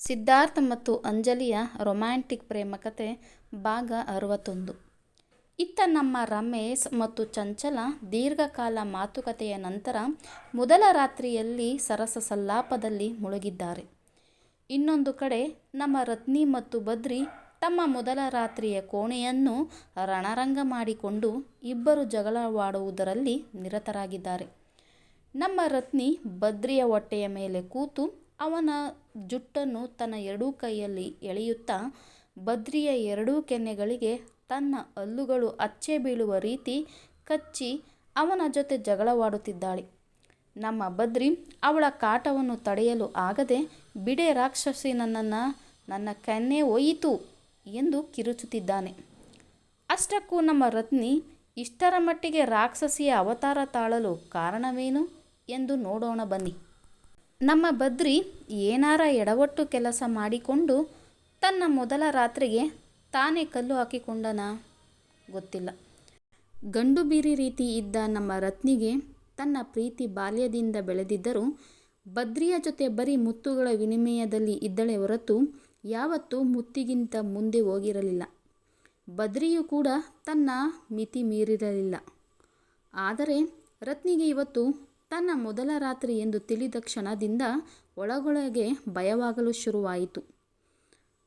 ಸಿದ್ಧಾರ್ಥ ಮತ್ತು ಅಂಜಲಿಯ ರೊಮ್ಯಾಂಟಿಕ್ ಪ್ರೇಮ ಕಥೆ ಭಾಗ ಅರವತ್ತೊಂದು ಇತ್ತ ನಮ್ಮ ರಮೇಶ್ ಮತ್ತು ಚಂಚಲ ದೀರ್ಘಕಾಲ ಮಾತುಕತೆಯ ನಂತರ ಮೊದಲ ರಾತ್ರಿಯಲ್ಲಿ ಸರಸ ಸಲ್ಲಾಪದಲ್ಲಿ ಮುಳುಗಿದ್ದಾರೆ. ಇನ್ನೊಂದು ಕಡೆ ನಮ್ಮ ರತ್ನಿ ಮತ್ತು ಬದ್ರಿ ತಮ್ಮ ಮೊದಲ ರಾತ್ರಿಯ ಕೋಣೆಯನ್ನು ರಣರಂಗ ಮಾಡಿಕೊಂಡು ಇಬ್ಬರು ಜಗಳವಾಡುವುದರಲ್ಲಿ ನಿರತರಾಗಿದ್ದಾರೆ. ನಮ್ಮ ರತ್ನಿ ಬದ್ರಿಯ ಹೊಟ್ಟೆಯ ಮೇಲೆ ಕೂತು ಅವನ ಜುಟ್ಟನ್ನು ತನ್ನ ಎರಡೂ ಕೈಯಲ್ಲಿ ಎಳೆಯುತ್ತಾ ಬದ್ರಿಯ ಎರಡೂ ಕೆನ್ನೆಗಳಿಗೆ ತನ್ನ ಹಲ್ಲುಗಳು ಅಚ್ಚೆ ಬೀಳುವ ರೀತಿ ಕಚ್ಚಿ ಅವನ ಜೊತೆ ಜಗಳವಾಡುತ್ತಿದ್ದಾಳೆ. ನಮ್ಮ ಬದ್ರಿ ಅವಳ ಕಾಟವನ್ನು ತಡೆಯಲು ಆಗದೆ, ಬಿಡೆ ರಾಕ್ಷಸಿ ನನ್ನನ್ನ, ನನ್ನ ಕೆನ್ನೆ ಒಯಿತು ಎಂದು ಕಿರುಚುತ್ತಿದ್ದಾನೆ. ಅಷ್ಟಕ್ಕೂ ನಮ್ಮ ರತ್ನಿ, ಇಷ್ಟರ ಮಟ್ಟಿಗೆ ರಾಕ್ಷಸಿಯ ಅವತಾರ ತಾಳಲು ಕಾರಣವೇನು ಎಂದು ನೋಡೋಣ ಬನ್ನಿ. ನಮ್ಮ ಬದ್ರಿ ಏನಾರ ಎಡವಟ್ಟು ಕೆಲಸ ಮಾಡಿಕೊಂಡು ತನ್ನ ಮೊದಲ ರಾತ್ರಿಗೆ ತಾನೇ ಕಲ್ಲು ಹಾಕಿಕೊಂಡನ ಗೊತ್ತಿಲ್ಲ. ಗಂಡು ಬೀರಿ ರೀತಿ ಇದ್ದ ನಮ್ಮ ರತ್ನಿಗೆ ತನ್ನ ಪ್ರೀತಿ ಬಾಲ್ಯದಿಂದ ಬೆಳೆದಿದ್ದರೂ ಬದ್ರಿಯ ಜೊತೆ ಬರೀ ಮುತ್ತುಗಳ ವಿನಿಮಯದಲ್ಲಿ ಇದ್ದಳೆ ಹೊರತು ಯಾವತ್ತೂ ಮುತ್ತಿಗಿಂತ ಮುಂದೆ ಹೋಗಿರಲಿಲ್ಲ. ಬದ್ರಿಯೂ ಕೂಡ ತನ್ನ ಮಿತಿ ಮೀರಿರಲಿಲ್ಲ. ಆದರೆ ರತ್ನಿಗೆ ಇವತ್ತು ತನ್ನ ಮೊದಲ ರಾತ್ರಿ ಎಂದು ತಿಳಿದ ಕ್ಷಣದಿಂದ ಒಳಗೊಳಗೆ ಭಯವಾಗಲು ಶುರುವಾಯಿತು.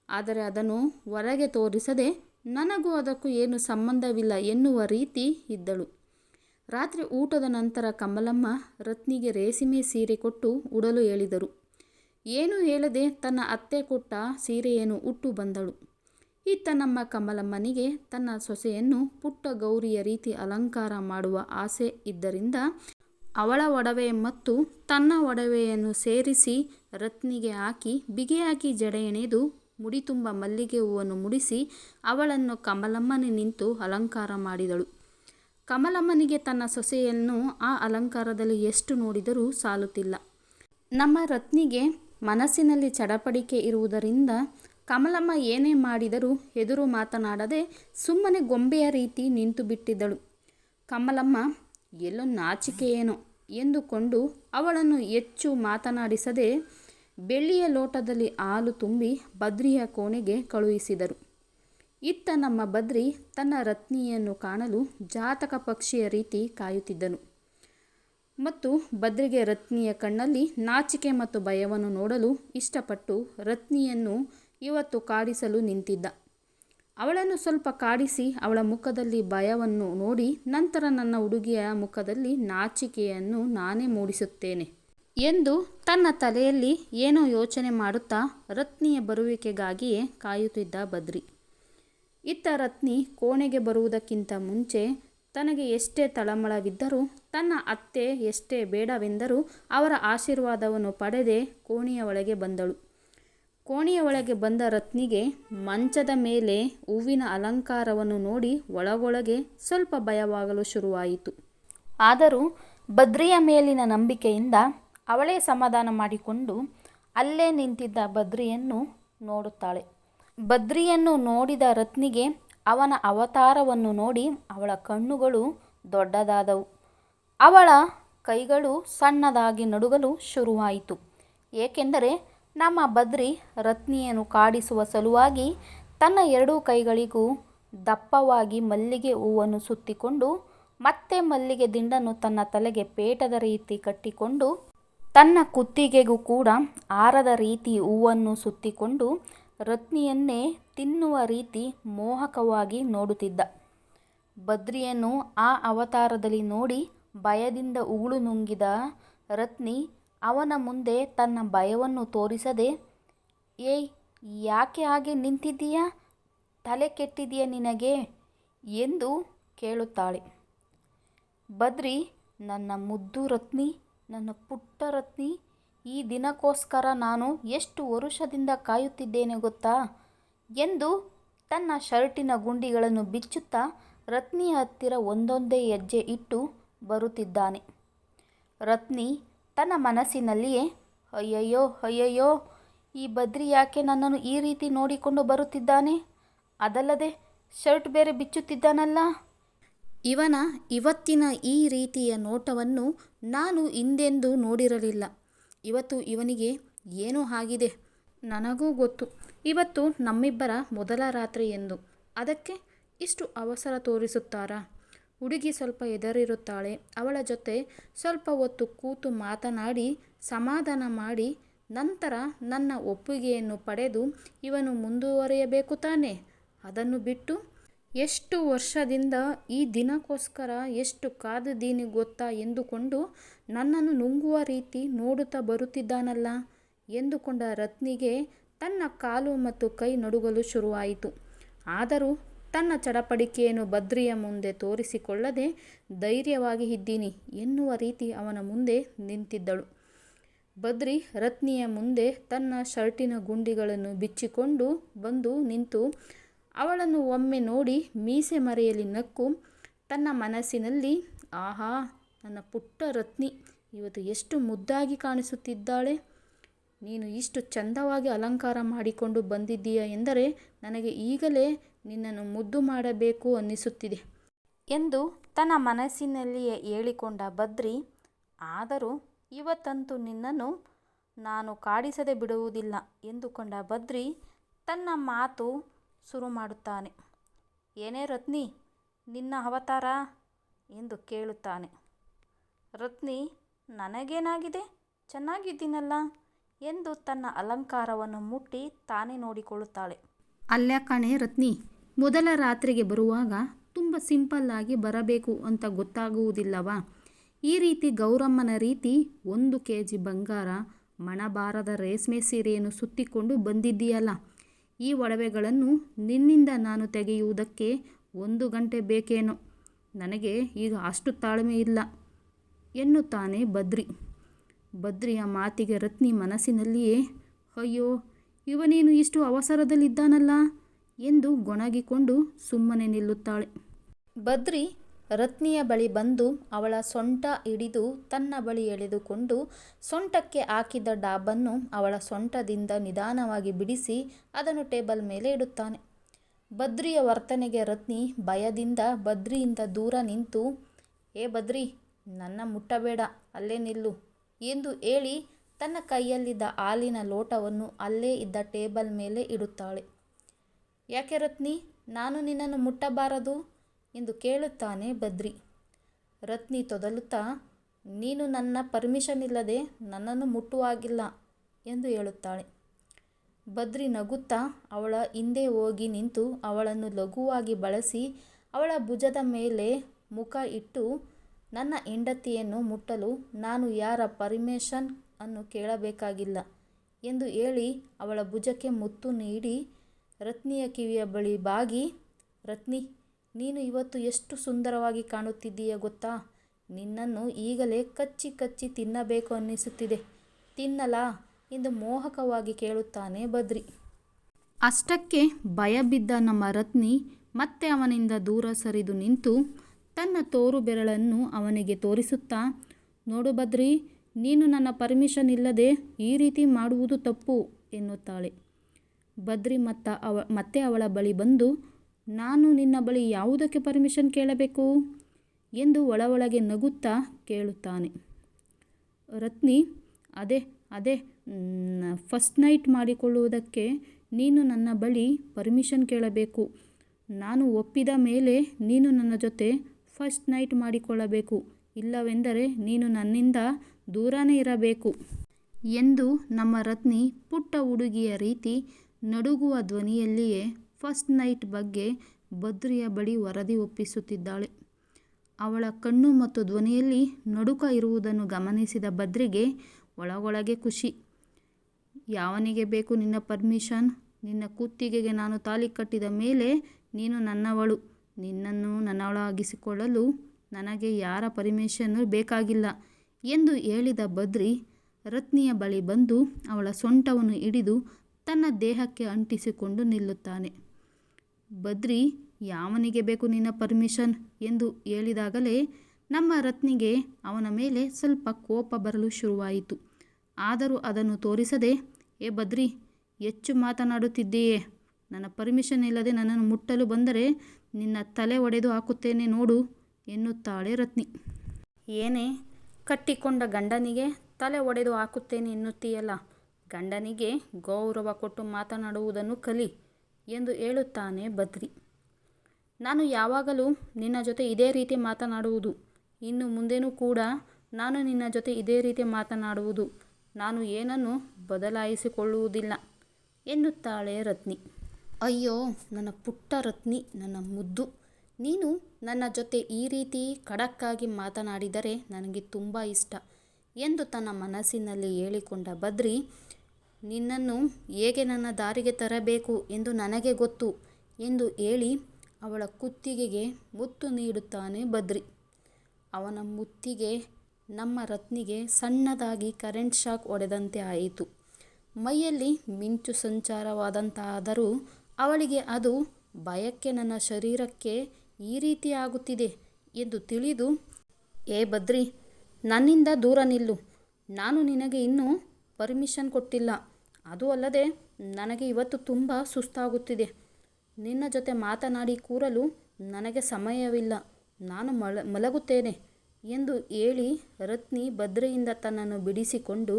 ಆದರೆ ಅದನ್ನು ಹೊರಗೆ ತೋರಿಸದೆ ನನಗೂ ಅದಕ್ಕೂ ಏನು ಸಂಬಂಧವಿಲ್ಲ ಎನ್ನುವ ರೀತಿ ಇದ್ದಳು. ರಾತ್ರಿ ಊಟದ ನಂತರ ಕಮಲಮ್ಮ ರತ್ನಿಗೆ ರೇಷ್ಮೆ ಸೀರೆ ಕೊಟ್ಟು ಉಡಲು ಹೇಳಿದರು. ಏನೂ ಹೇಳದೆ ತನ್ನ ಅತ್ತೆ ಕೊಟ್ಟ ಸೀರೆಯನ್ನು ಉಟ್ಟು ಬಂದಳು. ಇತ್ತ ನಮ್ಮ ಕಮಲಮ್ಮನಿಗೆ ತನ್ನ ಸೊಸೆಯನ್ನು ಪುಟ್ಟ ಗೌರಿಯ ರೀತಿ ಅಲಂಕಾರ ಮಾಡುವ ಆಸೆ ಇದ್ದರಿಂದ ಅವಳ ಒಡವೆ ಮತ್ತು ತನ್ನ ಒಡವೆಯನ್ನು ಸೇರಿಸಿ ರತ್ನಿಗೆ ಹಾಕಿ ಬಿಗಿಯಾಗಿ ಜಡೆಯೆಣೆದು ಮುಡಿತುಂಬ ಮುಡಿ ತುಂಬ ಮಲ್ಲಿಗೆ ಹೂವನ್ನು ಮುಡಿಸಿ ಅವಳನ್ನು ಕಮಲಮ್ಮನೇ ನಿಂತು ಅಲಂಕಾರ ಮಾಡಿದಳು. ಕಮಲಮ್ಮನಿಗೆ ತನ್ನ ಸೊಸೆಯನ್ನು ಆ ಅಲಂಕಾರದಲ್ಲಿ ಎಷ್ಟು ನೋಡಿದರೂ ಸಾಲುತ್ತಿಲ್ಲ. ನಮ್ಮ ರತ್ನಿಗೆ ಮನಸ್ಸಿನಲ್ಲಿ ಚಡಪಡಿಕೆ ಇರುವುದರಿಂದ ಕಮಲಮ್ಮ ಏನೇ ಮಾಡಿದರೂ ಎದುರು ಮಾತನಾಡದೆ ಸುಮ್ಮನೆ ಗೊಂಬೆಯ ರೀತಿ ನಿಂತು ಬಿಟ್ಟಿದ್ದಳು ಕಮಲಮ್ಮ ಎಲ್ಲೋ ನಾಚಿಕೆಯೇನೋ ಎಂದುಕೊಂಡು ಅವಳನ್ನು ಹೆಚ್ಚು ಮಾತನಾಡಿಸದೆ ಬೆಳ್ಳಿಯ ಲೋಟದಲ್ಲಿ ಹಾಲು ತುಂಬಿ ಬದ್ರಿಯ ಕೋಣೆಗೆ ಕಳುಹಿಸಿದರು. ಇತ್ತ ನಮ್ಮ ಬದ್ರಿ ತನ್ನ ರತ್ನಿಯನ್ನು ಕಾಣಲು ಜಾತಕ ಪಕ್ಷಿಯ ರೀತಿ ಕಾಯುತ್ತಿದ್ದನು. ಮತ್ತು ಬದ್ರಿಗೆ ರತ್ನಿಯ ಕಣ್ಣಲ್ಲಿ ನಾಚಿಕೆ ಮತ್ತು ಭಯವನ್ನು ನೋಡಲು ಇಷ್ಟಪಟ್ಟು ರತ್ನಿಯನ್ನು ಇವತ್ತು ಕಾಡಿಸಲು ನಿಂತಿದ್ದ. ಅವಳನ್ನು ಸ್ವಲ್ಪ ಕಾಡಿಸಿ ಅವಳ ಮುಖದಲ್ಲಿ ಭಯವನ್ನು ನೋಡಿ ನಂತರ ನನ್ನ ಹುಡುಗಿಯ ಮುಖದಲ್ಲಿ ನಾಚಿಕೆಯನ್ನು ನಾನೇ ಮೂಡಿಸುತ್ತೇನೆ ಎಂದು ತನ್ನ ತಲೆಯಲ್ಲಿ ಏನೋ ಯೋಚನೆ ಮಾಡುತ್ತಾ ರತ್ನಿಯ ಬರುವಿಕೆಗಾಗಿಯೇ ಕಾಯುತ್ತಿದ್ದ ಬದ್ರಿ. ಇತ್ತ ರತ್ನಿ ಕೋಣೆಗೆ ಬರುವುದಕ್ಕಿಂತ ಮುಂಚೆ ತನಗೆ ಎಷ್ಟೇ ತಳಮಳವಿದ್ದರೂ ತನ್ನ ಅತ್ತೆ ಎಷ್ಟೇ ಬೇಡವೆಂದರೂ ಅವರ ಆಶೀರ್ವಾದವನ್ನು ಪಡೆದೇ ಕೋಣೆಯ ಒಳಗೆ ಬಂದಳು. ಕೋಣೆಯ ಒಳಗೆ ಬಂದ ರತ್ನಿಗೆ ಮಂಚದ ಮೇಲೆ ಹೂವಿನ ಅಲಂಕಾರವನ್ನು ನೋಡಿ ಒಳಗೊಳಗೆ ಸ್ವಲ್ಪ ಭಯವಾಗಲು ಶುರುವಾಯಿತು. ಆದರೂ ಬದ್ರಿಯ ಮೇಲಿನ ನಂಬಿಕೆಯಿಂದ ಅವಳೇ ಸಮಾಧಾನ ಮಾಡಿಕೊಂಡು ಅಲ್ಲೇ ನಿಂತಿದ್ದ ಬದ್ರಿಯನ್ನು ನೋಡುತ್ತಾಳೆ. ಬದ್ರಿಯನ್ನು ನೋಡಿದ ರತ್ನಿಗೆ ಅವನ ಅವತಾರವನ್ನು ನೋಡಿ ಅವಳ ಕಣ್ಣುಗಳು ದೊಡ್ಡದಾದವು. ಅವಳ ಕೈಗಳು ಸಣ್ಣದಾಗಿ ನಡುಗಲು ಶುರುವಾಯಿತು. ಏಕೆಂದರೆ ನಮ್ಮ ಬದ್ರಿ ರತ್ನಿಯನ್ನು ಕಾಡಿಸುವ ಸಲುವಾಗಿ ತನ್ನ ಎರಡೂ ಕೈಗಳಿಗೂ ದಪ್ಪವಾಗಿ ಮಲ್ಲಿಗೆ ಹೂವನ್ನು ಸುತ್ತಿಕೊಂಡು ಮತ್ತೆ ಮಲ್ಲಿಗೆ ದಿಂಡನ್ನು ತನ್ನ ತಲೆಗೆ ಪೇಟದ ರೀತಿ ಕಟ್ಟಿಕೊಂಡು ತನ್ನ ಕುತ್ತಿಗೆಗೂ ಕೂಡ ಆರದ ರೀತಿ ಹೂವನ್ನು ಸುತ್ತಿಕೊಂಡು ರತ್ನಿಯನ್ನೇ ತಿನ್ನುವ ರೀತಿ ಮೋಹಕವಾಗಿ ನೋಡುತ್ತಿದ್ದ. ಬದ್ರಿಯನ್ನು ಆ ಅವತಾರದಲ್ಲಿ ನೋಡಿ ಭಯದಿಂದ ಉಗುಳು ನುಂಗಿದ ರತ್ನಿ ಅವನ ಮುಂದೆ ತನ್ನ ಭಯವನ್ನು ತೋರಿಸದೆ, ಏಯ್, ಯಾಕೆ ಹಾಗೆ ನಿಂತಿದ್ದೀಯಾ ತಲೆ ಕೆಟ್ಟಿದೆಯಾ ನಿನಗೆ ಎಂದು ಕೇಳುತ್ತಾಳೆ. ಬದ್ರಿ, ನನ್ನ ಮುದ್ದು ರತ್ನಿ, ನನ್ನ ಪುಟ್ಟ ರತ್ನಿ, ಈ ದಿನಕ್ಕೋಸ್ಕರ ನಾನು ಎಷ್ಟು ವರುಷದಿಂದ ಕಾಯುತ್ತಿದ್ದೇನೆ ಗೊತ್ತಾ ಎಂದು ತನ್ನ ಶರ್ಟಿನ ಗುಂಡಿಗಳನ್ನು ಬಿಚ್ಚುತ್ತಾ ರತ್ನಿಯ ಹತ್ತಿರ ಒಂದೊಂದೇ ಹೆಜ್ಜೆ ಇಟ್ಟು ಬರುತ್ತಿದ್ದಾನೆ. ರತ್ನಿ ತನ್ನ ಮನಸ್ಸಿನಲ್ಲಿಯೇ, ಅಯ್ಯಯ್ಯೋ ಅಯ್ಯಯ್ಯೋ, ಈ ಬದ್ರಿ ಯಾಕೆ ನನ್ನನ್ನು ಈ ರೀತಿ ನೋಡಿಕೊಂಡು ಬರುತ್ತಿದ್ದಾನೆ? ಅದಲ್ಲದೆ ಶರ್ಟ್ ಬೇರೆ ಬಿಚ್ಚುತ್ತಿದ್ದಾನಲ್ಲ. ಇವನ ಇವತ್ತಿನ ಈ ರೀತಿಯ ನೋಟವನ್ನು ನಾನು ಹಿಂದೆಂದೂ ನೋಡಿರಲಿಲ್ಲ. ಇವತ್ತು ಇವನಿಗೆ ಏನೋ ಆಗಿದೆ. ನನಗೂ ಗೊತ್ತು. ಇವತ್ತು ನಮ್ಮಿಬ್ಬರ ಮೊದಲ ರಾತ್ರಿ ಎಂದು. ಅದಕ್ಕೆ ಇಷ್ಟು ಅವಸರ ತೋರಿಸುತ್ತಾರಾ? ಹುಡುಗಿ ಸ್ವಲ್ಪ ಎದರಿರುತ್ತಾಳೆ ಅವಳ ಜೊತೆ ಸ್ವಲ್ಪ ಹೊತ್ತು ಕೂತು ಮಾತನಾಡಿ, ಸಮಾಧಾನ ಮಾಡಿ, ನಂತರ ನನ್ನ ಒಪ್ಪಿಗೆಯನ್ನು ಪಡೆದು ಇವನು ಮುಂದುವರಿಯಬೇಕು ತಾನೆ? ಅದನ್ನು ಬಿಟ್ಟು ಎಷ್ಟು ವರ್ಷದಿಂದ ಈ ದಿನಕ್ಕೋಸ್ಕರ ಎಷ್ಟು ಕಾದಿದ್ದೀನಿ ಗೊತ್ತಾ ಎಂದುಕೊಂಡು ನನ್ನನ್ನು ನುಂಗುವ ರೀತಿ ನೋಡುತ್ತಾ ಬರುತ್ತಿದ್ದಾನಲ್ಲ ಎಂದುಕೊಂಡ ರತ್ನಿಗೆ ತನ್ನ ಕಾಲು ಮತ್ತು ಕೈ ನಡುಗಲು ಶುರುವಾಯಿತು. ಆದರೂ ತನ್ನ ಚಡಪಡಿಕೆಯನ್ನು ಬದ್ರಿಯ ಮುಂದೆ ತೋರಿಸಿಕೊಳ್ಳದೆ ಧೈರ್ಯವಾಗಿ ಇದ್ದೀನಿ ಎನ್ನುವ ರೀತಿ ಅವನ ಮುಂದೆ ನಿಂತಿದ್ದಳು. ಬದ್ರಿ ರತ್ನಿಯ ಮುಂದೆ ತನ್ನ ಶರ್ಟಿನ ಗುಂಡಿಗಳನ್ನು ಬಿಚ್ಚಿಕೊಂಡು ಬಂದು ನಿಂತು ಅವಳನ್ನು ಒಮ್ಮೆ ನೋಡಿ ಮೀಸೆ ಮರೆಯಲ್ಲಿ ನಕ್ಕು ತನ್ನ ಮನಸ್ಸಿನಲ್ಲಿ, ಆಹಾ, ನನ್ನ ಪುಟ್ಟ ರತ್ನಿ, ಇವತ್ತು ಎಷ್ಟು ಮುದ್ದಾಗಿ ಕಾಣಿಸುತ್ತಿದ್ದಾಳೆ. ನೀನು ಇಷ್ಟು ಚಂದವಾಗಿ ಅಲಂಕಾರ ಮಾಡಿಕೊಂಡು ಬಂದಿದ್ದೀಯ ಎಂದರೆ ನನಗೆ ಈಗಲೇ ನಿನ್ನನ್ನು ಮುದ್ದು ಮಾಡಬೇಕು ಅನ್ನಿಸುತ್ತಿದೆ. ಎಂದು ತನ್ನ ಮನಸ್ಸಿನಲ್ಲಿಯೇ ಹೇಳಿಕೊಂಡ ಬದ್ರಿ, ಆದರೂ ಇವತ್ತಂತೂ ನಿನ್ನನ್ನು ನಾನು ಕಾಡಿಸದೆ ಬಿಡುವುದಿಲ್ಲ ಎಂದುಕೊಂಡ ಬದ್ರಿ ತನ್ನ ಮಾತು ಶುರು ಮಾಡುತ್ತಾನೆ ಏನೇ ರತ್ನಿ, ನಿನ್ನ ಅವತಾರ ಎಂದು ಕೇಳುತ್ತಾನೆ. ರತ್ನಿ, ನನಗೇನಾಗಿದೆ? ಚೆನ್ನಾಗಿದ್ದೀನಲ್ಲ? ಎಂದು ತನ್ನ ಅಲಂಕಾರವನ್ನು ಮುಟ್ಟಿ ತಾನೇ ನೋಡಿಕೊಳ್ಳುತ್ತಾಳೆ. ಅಲ್ಲ ಕಣೆ ರತ್ನಿ, ಮೊದಲ ರಾತ್ರಿಗೆ ಬರುವಾಗ ತುಂಬ ಆಗಿ ಬರಬೇಕು ಅಂತ ಗೊತ್ತಾಗುವುದಿಲ್ಲವಾ? ಈ ರೀತಿ ಗೌರಮ್ಮನ ರೀತಿ ಒಂದು ಕೆ ಜಿ ಬಂಗಾರ, ಮಣಬಾರದ ರೇಷ್ಮೆ ಸೀರೆಯನ್ನು ಸುತ್ತಿಕೊಂಡು ಬಂದಿದ್ದೀಯಲ್ಲ? ಈ ಒಡವೆಗಳನ್ನು ನಿನ್ನಿಂದ ನಾನು ತೆಗೆಯುವುದಕ್ಕೆ ಒಂದು ಗಂಟೆ ಬೇಕೇನೋ? ನನಗೆ ಈಗ ಅಷ್ಟು ತಾಳ್ಮೆ ಇಲ್ಲ, ಎನ್ನುತ್ತಾನೆ ಬದ್ರಿ ಬದ್ರಿಯ ಮಾತಿಗೆ ರತ್ನಿ ಮನಸ್ಸಿನಲ್ಲಿಯೇ, ಅಯ್ಯೋ, ಇವನೇನು ಇಷ್ಟು ಅವಸರದಲ್ಲಿದ್ದಾನಲ್ಲ? ಎಂದು ಗೊಣಗಿಕೊಂಡು ಸುಮ್ಮನೆ ನಿಲ್ಲುತ್ತಾಳೆ. ಬದ್ರಿ ರತ್ನಿಯ ಬಳಿ ಬಂದು ಅವಳ ಸೊಂಟ ಹಿಡಿದು ತನ್ನ ಬಳಿ ಎಳೆದುಕೊಂಡು ಸೊಂಟಕ್ಕೆ ಹಾಕಿದ್ದ ಡಾಬನ್ನು ಅವಳ ಸೊಂಟದಿಂದ ನಿಧಾನವಾಗಿ ಬಿಡಿಸಿ ಅದನ್ನು ಟೇಬಲ್ ಮೇಲೆ ಇಡುತ್ತಾನೆ. ಬದ್ರಿಯ ವರ್ತನೆಗೆ ರತ್ನಿ ಭಯದಿಂದ ಬದ್ರಿಯಿಂದ ದೂರ ನಿಂತು, ಏ ಬದ್ರಿ ನನ್ನ ಮುಟ್ಟಬೇಡ, ಅಲ್ಲೇ ನಿಲ್ಲು. ಎಂದು ಹೇಳಿ ತನ್ನ ಕೈಯಲ್ಲಿದ್ದ ಹಾಲಿನ ಲೋಟವನ್ನು ಅಲ್ಲೇ ಇದ್ದ ಟೇಬಲ್ ಮೇಲೆ ಇಡುತ್ತಾಳೆ. ಯಾಕೆ ರತ್ನಿ, ನಾನು ನಿನ್ನನ್ನು ಮುಟ್ಟಬಾರದು? ಎಂದು ಕೇಳುತ್ತಾನೆ ಬದ್ರಿ. ರತ್ನಿ ತೊದಲುತ್ತಾ, ನೀನು ನನ್ನ ಪರ್ಮಿಷನ್ ಇಲ್ಲದೆ ನನ್ನನ್ನು ಮುಟ್ಟುವಾಗಿಲ್ಲ, ಎಂದು ಹೇಳುತ್ತಾಳೆ. ಬದ್ರಿ ನಗುತ್ತಾ ಅವಳ ಹಿಂದೆ ಹೋಗಿ ನಿಂತು ಅವಳನ್ನು ಲಘುವಾಗಿ ಬಳಸಿ ಅವಳ ಭುಜದ ಮೇಲೆ ಮುಖ ಇಟ್ಟು ನನ್ನ ಹೆಂಡತಿಯನ್ನು ಮುಟ್ಟಲು ನಾನು ಯಾರ ಪರ್ಮಿಷನ್ ಅನ್ನು ಕೇಳಬೇಕಾಗಿಲ್ಲ ಎಂದು ಹೇಳಿ ಅವಳ ಭುಜಕ್ಕೆ ಮುತ್ತು ನೀಡಿ, ರತ್ನಿಯ ಕಿವಿಯ ಬಳಿ ಬಾಗಿ, ರತ್ನಿ, ನೀನು ಇವತ್ತು ಎಷ್ಟು ಸುಂದರವಾಗಿ ಕಾಣುತ್ತಿದ್ದೀಯ ಗೊತ್ತಾ? ನಿನ್ನನ್ನು ಈಗಲೇ ಕಚ್ಚಿ ಕಚ್ಚಿ ತಿನ್ನಬೇಕು ಅನ್ನಿಸುತ್ತಿದೆ. ತಿನ್ನಲಾ ಎಂದು ಮೋಹಕವಾಗಿ ಕೇಳುತ್ತಾನೆ ಬದ್ರಿ ಅಷ್ಟಕ್ಕೆ ಭಯ ಬಿದ್ದ ನಮ್ಮ ರತ್ನಿ ಮತ್ತೆ ಅವನಿಂದ ದೂರ ಸರಿದು ನಿಂತು ತನ್ನ ತೋರು ಬೆರಳನ್ನು ಅವನಿಗೆ ತೋರಿಸುತ್ತಾ, ನೋಡು ಬದ್ರಿ, ನೀನು ನನ್ನ ಪರ್ಮಿಷನ್ ಇಲ್ಲದೆ ಈ ರೀತಿ ಮಾಡುವುದು ತಪ್ಪು, ಎನ್ನುತ್ತಾಳೆ. ಬದ್ರಿ ಮತ್ತ ಅವ, ಮತ್ತೆ ಅವಳ ಬಳಿ ಬಂದು, ನಾನು ನಿನ್ನ ಬಳಿ ಯಾವುದಕ್ಕೆ ಪರ್ಮಿಷನ್ ಕೇಳಬೇಕು? ಎಂದು ಒಳ ಒಳಗೆ ನಗುತ್ತಾ ಕೇಳುತ್ತಾನೆ. ರತ್ನಿ, ಅದೇ ಅದೇ ಫಸ್ಟ್ ನೈಟ್ ಮಾಡಿಕೊಳ್ಳುವುದಕ್ಕೆ ನೀನು ನನ್ನ ಬಳಿ ಪರ್ಮಿಷನ್ ಕೇಳಬೇಕು. ನಾನು ಒಪ್ಪಿದ ಮೇಲೆ ನೀನು ನನ್ನ ಜೊತೆ ಫಸ್ಟ್ ನೈಟ್ ಮಾಡಿಕೊಳ್ಳಬೇಕು. ಇಲ್ಲವೆಂದರೆ ನೀನು ನನ್ನಿಂದ ದೂರನೇ ಇರಬೇಕು. ಎಂದು ನಮ್ಮ ರತ್ನಿ ಪುಟ್ಟ ಹುಡುಗಿಯ ರೀತಿ ನಡುಗುವ ಧ್ವನಿಯಲ್ಲಿಯೇ ಫಸ್ಟ್ ನೈಟ್ ಬಗ್ಗೆ ಬದ್ರಿಯ ಬಳಿ ವರದಿ ಒಪ್ಪಿಸುತ್ತಿದ್ದಾಳೆ. ಅವಳ ಕಣ್ಣು ಮತ್ತು ಧ್ವನಿಯಲ್ಲಿ ನಡುಕ ಇರುವುದನ್ನು ಗಮನಿಸಿದ ಬದ್ರಿಗೆ ಒಳಗೊಳಗೆ ಖುಷಿ. ಯಾವನಿಗೆ ಬೇಕು ನಿನ್ನ ಪರ್ಮಿಷನ್? ನಿನ್ನ ಕುತ್ತಿಗೆಗೆ ನಾನು ತಾಲಿ ಕಟ್ಟಿದ ಮೇಲೆ ನೀನು ನನ್ನವಳು. ನಿನ್ನನ್ನು ನನ್ನವಳಾಗಿಸಿಕೊಳ್ಳಲು ನನಗೆ ಯಾರ ಪರ್ಮಿಷನ್ನು ಬೇಕಾಗಿಲ್ಲ ಎಂದು ಹೇಳಿದ ಬದ್ರಿ ರತ್ನಿಯ ಬಳಿ ಬಂದು ಅವಳ ಸೊಂಟವನ್ನು ಹಿಡಿದು ತನ್ನ ದೇಹಕ್ಕೆ ಅಂಟಿಸಿಕೊಂಡು ನಿಲ್ಲುತ್ತಾನೆ. ಬದ್ರಿ, ಯಾವನಿಗೆ ಬೇಕು ನಿನ್ನ ಪರ್ಮಿಷನ್ ಎಂದು ಹೇಳಿದಾಗಲೇ ನಮ್ಮ ರತ್ನಿಗೆ ಅವನ ಮೇಲೆ ಸ್ವಲ್ಪ ಕೋಪ ಬರಲು ಶುರುವಾಯಿತು. ಆದರೂ ಅದನ್ನು ತೋರಿಸದೆ, ಏ ಬದ್ರಿ, ಹೆಚ್ಚು ಮಾತನಾಡುತ್ತಿದ್ದೀಯೇ? ನನ್ನ ಪರ್ಮಿಷನ್ ಇಲ್ಲದೆ ನನ್ನನ್ನು ಮುಟ್ಟಲು ಬಂದರೆ ನಿನ್ನ ತಲೆ ಒಡೆದು ಹಾಕುತ್ತೇನೆ ನೋಡು, ಎನ್ನುತ್ತಾಳೆ ರತ್ನಿ. ಏನೇ, ಕಟ್ಟಿಕೊಂಡ ಗಂಡನಿಗೆ ತಲೆ ಒಡೆದು ಹಾಕುತ್ತೇನೆ ಎನ್ನುತ್ತೀಯಲ್ಲ, ಗಂಡನಿಗೆ ಗೌರವ ಕೊಟ್ಟು ಮಾತನಾಡುವುದನ್ನು ಕಲಿ ಎಂದು ಹೇಳುತ್ತಾನೆ ಬದ್ರಿ ನಾನು ಯಾವಾಗಲೂ ನಿನ್ನ ಜೊತೆ ಇದೇ ರೀತಿ ಮಾತನಾಡುವುದು, ಇನ್ನು ಮುಂದೇನೂ ಕೂಡ ನಾನು ನಿನ್ನ ಜೊತೆ ಇದೇ ರೀತಿ ಮಾತನಾಡುವುದು, ನಾನು ಏನನ್ನು ಬದಲಾಯಿಸಿಕೊಳ್ಳುವುದಿಲ್ಲ, ಎನ್ನುತ್ತಾಳೆ ರತ್ನಿ. ಅಯ್ಯೋ, ನನ್ನ ಪುಟ್ಟ ರತ್ನಿ, ನನ್ನ ಮುದ್ದು. ನೀನು ನನ್ನ ಜೊತೆ ಈ ರೀತಿ ಖಡಕ್ಕಾಗಿ ಮಾತನಾಡಿದರೆ ನನಗೆ ತುಂಬ ಇಷ್ಟ ಎಂದು ತನ್ನ ಮನಸ್ಸಿನಲ್ಲಿ ಹೇಳಿಕೊಂಡ ಬದ್ರಿ ನಿನ್ನನ್ನು ಹೇಗೆ ನನ್ನ ದಾರಿಗೆ ತರಬೇಕು ಎಂದು ನನಗೆ ಗೊತ್ತು ಎಂದು ಹೇಳಿ ಅವಳ ಕುತ್ತಿಗೆಗೆ ಮುತ್ತು ನೀಡುತ್ತಾನೆ ಬದ್ರಿ ಅವನ ಮುತ್ತಿಗೆ, ನಮ್ಮ ರತ್ನಿಗೆ ಸಣ್ಣದಾಗಿ ಕರೆಂಟ್ ಶಾಕ್ ಹೊಡೆದಂತೆ ಆಯಿತು. ಮೈಯಲ್ಲಿ ಮಿಂಚು ಸಂಚಾರವಾದಂತಾದರೂ ಅವಳಿಗೆ ಅದು ಭಯಕ್ಕೆ ನನ್ನ ಶರೀರಕ್ಕೆ ಈ ರೀತಿ ಆಗುತ್ತಿದೆ ಎಂದು ತಿಳಿದು, ಏ ಬದ್ರಿ ನನ್ನಿಂದ ದೂರ ನಿಲ್ಲು. ನಾನು ನಿನಗೆ ಇನ್ನೂ ಪರ್ಮಿಷನ್ ಕೊಟ್ಟಿಲ್ಲ. ಅದು ಅಲ್ಲದೆ ನನಗೆ ಇವತ್ತು ತುಂಬ ಸುಸ್ತಾಗುತ್ತಿದೆ. ನಿನ್ನ ಜೊತೆ ಮಾತನಾಡಿ ಕೂರಲು ನನಗೆ ಸಮಯವಿಲ್ಲ. ನಾನು ಮಲ ಮಲಗುತ್ತೇನೆ ಎಂದು ಹೇಳಿ ರತ್ನಿ ಭದ್ರೆಯಿಂದ ತನ್ನನ್ನು ಬಿಡಿಸಿಕೊಂಡು